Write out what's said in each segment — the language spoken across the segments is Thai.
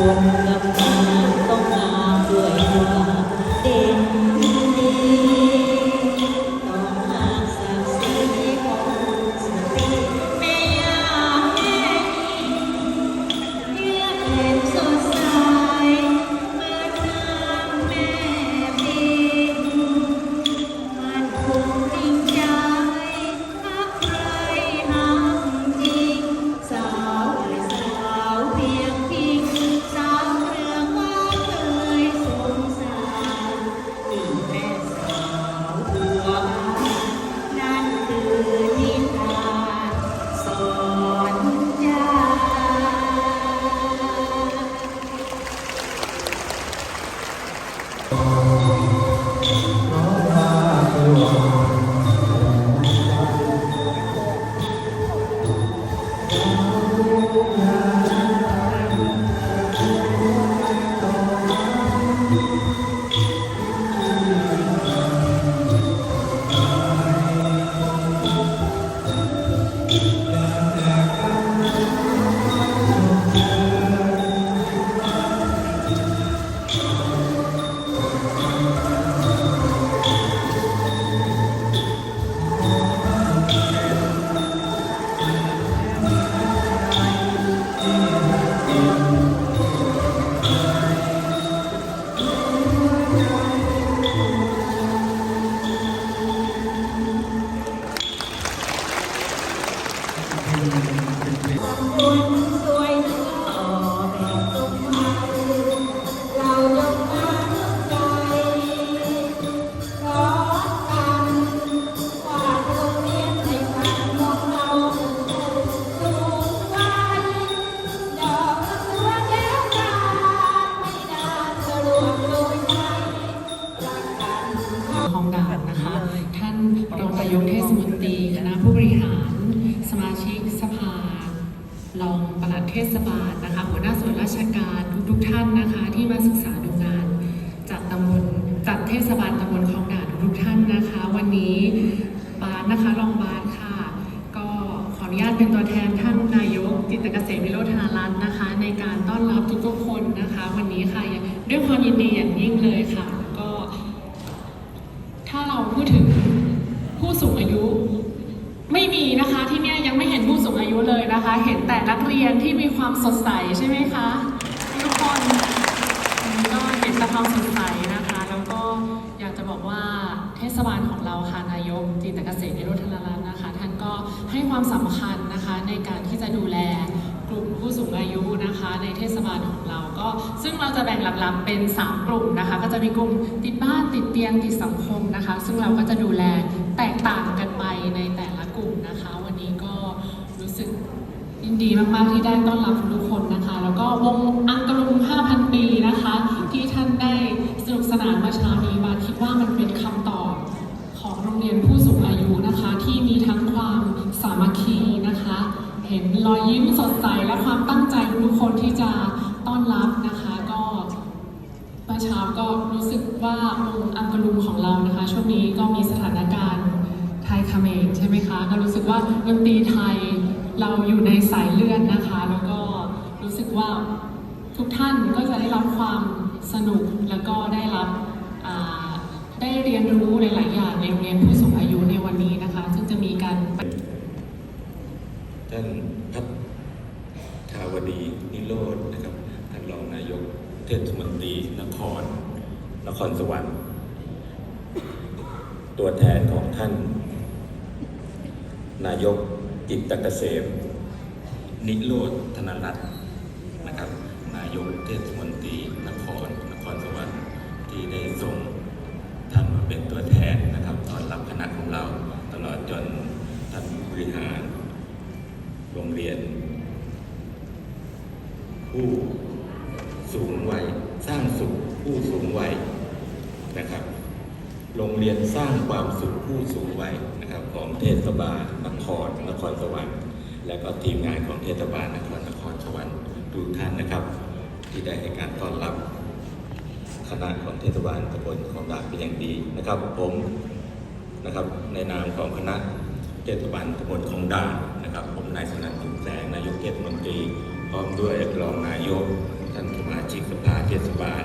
คนกับงาง ค การทุกๆท่านนะคะ ที่มาศึกษาดูงาน จากตำบลจากเทศบาลตำบลคลองด่านทุกท่านนะคะ วันนี้บาสนะคะรองบาสค่ะ ก็ขออนุญาตเป็นตัวแทนท่านนายกจิตรเกษมวิโรธารัตน์นะคะ ในการต้อนรับทุกๆคนนะคะ วันนี้ค่ะด้วยความยินดีอย่างยิ่งเลยค่ะ ก็ ถ้าเราพูดถึงผู้สูงอายุไม่มีนะคะที่เนี่ยยังไม่เห็นผู้สูงอายุเลยนะคะ เห็นแต่นักเรียนที่มีความสดใสใช่ไหมคะ ก็เห็นแต่ความสดใสนะคะ แล้วก็อยากจะบอกว่าเทศบาลของเราค่ะนายกจิตเกษมนิโรธนรัตน์นะคะ ท่านก็ให้ความสำคัญนะคะในการที่จะดูแลกลุ่มผู้สูงอายุนะคะ ในเทศบาลของเราก็ ซึ่งเราจะแบ่งหลักๆเป็น 3 กลุ่มนะคะ ก็จะมีกลุ่มติดบ้านติดเตียงติดสังคมนะคะ ซึ่งเราก็จะดูแลแตกต่างกันไปในแต่ละกลุ่มนะคะ วันนี้ก็รู้สึกยินดีมากๆที่ได้ต้อนรับทุกคนนะคะ แล้วก็วงอังกะลุง5,000 ปีนะคะ ที่ท่านได้สนุกสนานมาเช้านี้มาคิดว่ามันเป็นคำตอบ ของโรงเรียนผู้สูงอายุนะคะ ที่มีทั้งความสามัคคีนะคะ เห็นรอยยิ้ม สดใสและความตั้งใจทุกคนที่จะต้อนรับนะคะ ก็เมื่อเช้าก็รู้สึกว่าวงอังกลุงของเรานะคะ ช่วงนี้ก็มีสถานการณ์ไทยเมรใช่ไหมคะ ก็รู้สึกว่าดนตรีไทยเราอยู่ในสายเลือดนะคะ แล้วก็รู้สึกว่าทุกท่านก็จะได้รับความสนุกแล้วก็ได้รับได้เรียนรู้หลาย ๆ อย่างในโรงเรียนผู้สูงอายุในวันนี้นะคะ ซึ่งจะมีการท่านพัฒาวดีนิโรธนะครับ ท่านรองนายกเทศมนตรีนคร นครสวรรค์ ตัวแทนของท่าน นายกจิตตเกษม นิโรธธนรัตน์นะครับ นายกเทศมนตรีนคร นครสวรรค์ ที่ได้ส่งท่านมาเป็นตัวแทนนะครับตอนรับคณะของเราตลอดจนท่านบริหาร โรงเรียนผู้ สูงวัยสร้างสุขผู้สูงวัยนะครับ โรงเรียนสร้างความสุขผู้สูงวัยนะครับ ของเทศบาลนครนครสวรรค์ และก็ทีมงานของเทศบาลนครนครสวรรค์ทุกท่านนะครับ ที่ได้ให้การต้อนรับคณะของเทศบาลตำบลของดาเป็นอย่างดีนะครับ ผมนะครับในนามของคณะเทศบาลตำบลของดานะครับ ผมนายสนั่นจุแสงนายกเทศมนตรีพร้อมด้วยรองนายกานสมาชิกสภาเทศบาล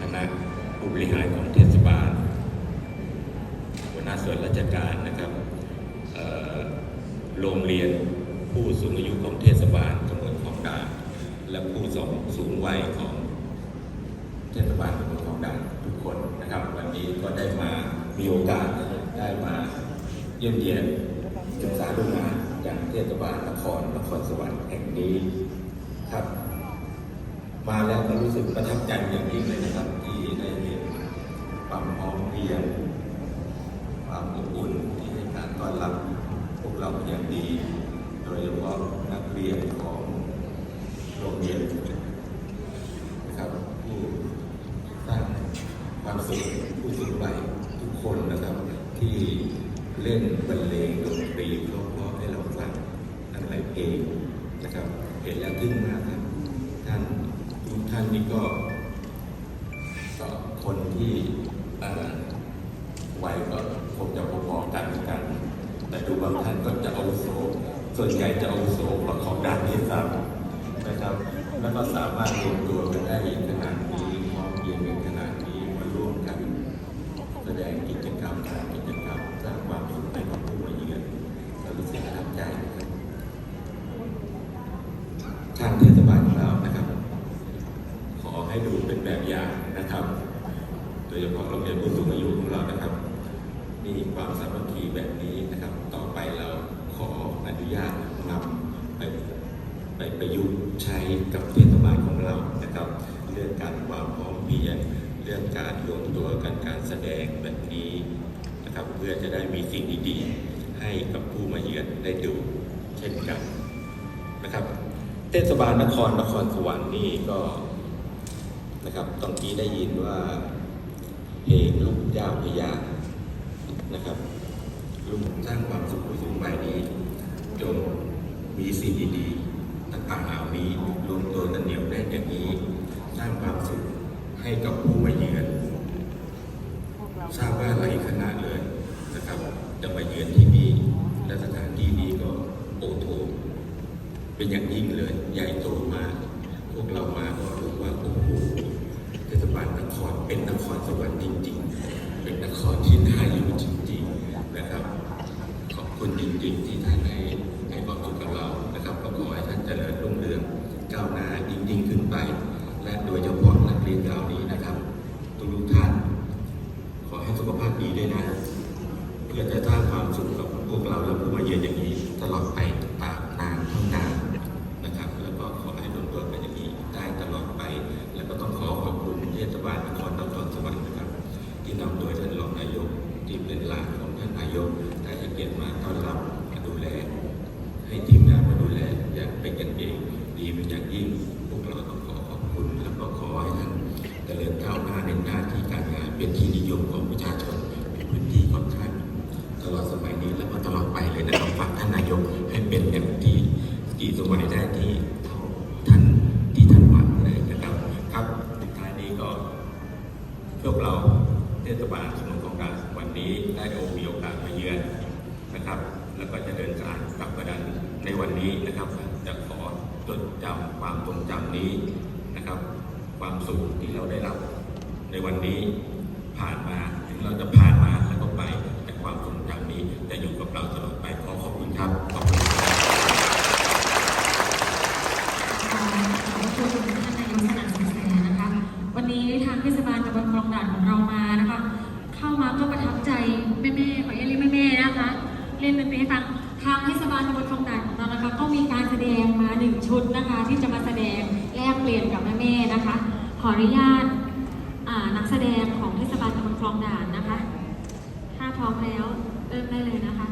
คณะผู้บริหารของเทศบาลหัวหน้าส่วนราชการนะครับโรงเรียนผู้สูงอายุของเทศบาลตำบลคลองด่านและผู้สูงสูงวัยของเทศบาลตำบลคลองด่านทุกคนนะครับ วันนี้ก็ได้มามีโอกาสได้มาเยี่ยมเยียนศึกษาดูงานจากเทศบาลนครนครสวรรค์แห่งนี้ครับ มาแล้วก็รู้สึกประทับใจอย่างยิ่งเลยนะครับ ที่ได้เห็นความพร้อมเพรียงความอบอุ่นที่ให้การต้อนรับพวกเราอย่างดี โดยเฉพาะนักเรียนของโรงเรียนนะครับผู้สร้างความสุขผู้สูงวัยทุกคนนะครับ ที่เล่นบรรเลงดนตรีเพราะๆให้เราฟังทั้งหลายเพลงนะครับ เห็นแล้วทึ่งมากครับท่าน ท่านนี่ก็คนที่วัยก็คงจะพอๆกันเหมือนกัน แต่ดูบางท่านก็จะอาวุโสส่วนใหญ่จะอาวุโสกว่าของด้านนี้ครับนะครับ แล้วก็สามารถรวมตัวกันได้ขนาดนี้พร้อมเพียงกันขนาดนี้มาร่วมกัน แสดงกิจกรรมทางกิจกรรมสร้างความสุขให้กับผู้มาเยือนก็รู้สึกประทับใจนะครับทางเทศบาลของเรานะครับ ขอ ให้ดูเป็นแบบอย่างนะครับ โดยเฉพาะโรงเรียนผู้สูงอายุของเรานะครับ มีความสามัคคีแบบนี้นะครับ ต่อไปเราขออนุญาตนำไปไปประยุกต์ใช้กับเทศบาลของเรานะครับ เรื่องการความพร้อมเพียงเรื่องการรวมตัวกันการแสดงแบบนี้นะครับ เพื่อจะได้มีสิ่งดีๆให้กับผู้มาเยือนได้ดูเช่นกันนะครับ เทศบาลนครนครสวรรค์นี่ก็ นะครับตอนกี้ได้ยินว่าเพลงลูกเจ้าพยานะครับลุงสร้างความสุขสูงวัยนี้จงมีสิ่งดีๆต่างๆเหล่านี้รวมตัวกันเหนียวแน่นอย่างนี้ สร้างความสุขให้กับผู้มาเยือนทราบว่าหลายคณะเลยนะครับ จะมาเยือนที่นี่และสถานที่นี้ก็โอโถเป็นอย่างยิ่งเลยใหญ่โตมากพวกเรามา เป็นนครสวรรค์จริง ๆ เป็นนครที่น่าอยู่จริง ๆนะครับ ขอบคุณจริง ๆ ที่ท่านให้ให้ความสุขกับเรานะครับก็ขอให้ท่านเจริญรุ่งเรืองก้าวหน้ายิ่งๆขึ้นไป และโดยเฉพาะนักเรียนเหล่านี้นะครับทุกท่าน ขอให้สุขภาพดีด้วยนะ เพื่อจะสร้างความสุขกับพวกเราและผู้มาเยือนอย่างนี้ตลอดไป ท่านนายกได้ให้เกียรติมาต้อนรับมาดูแล ให้ทีมงานมาดูแลอย่างเป็นกันเองดีเป็นอย่างยิ่งพวกเราต้องขอขอบคุณแล้วก็ขอให้ท่านเจริญก้าวหน้าในหน้าที่การงานเป็นที่นิยมของประชาชนในพื้นที่ของท่านตลอดสมัยนี้และก็ตลอดไปเลยนะครับฝากท่านนายกให้เป็นอย่างที่ที่สมัยได้ที่ท่านที่ท่านหวังเลยนะครับ ครับสุดท้ายนี้ก็พวกเราเทศบาลสมุทรสงคราม วันนี้ได้โอมีโอกาสมาเยือนนะครับ แล้วก็จะเดินทางกลับมาดันในวันนี้นะครับ จะขอจดจำความทรงจำนี้นะครับ ความสุขที่เราได้รับในวันนี้ เล่นนตรีให้ฟังทางเทศบาลตำบลคลองด่านของเรานะคะก็มีการแสดงมาหนึ่งชุดนะคะ ที่จะมาแสดงแลกเปลี่ยนกับแม่ๆนะคะ ขออนุญาตนักแสดงของเทศบาลตำบลคลองด่านนะคะ ถ้าพร้อมแล้วเริ่มได้เลยนะคะ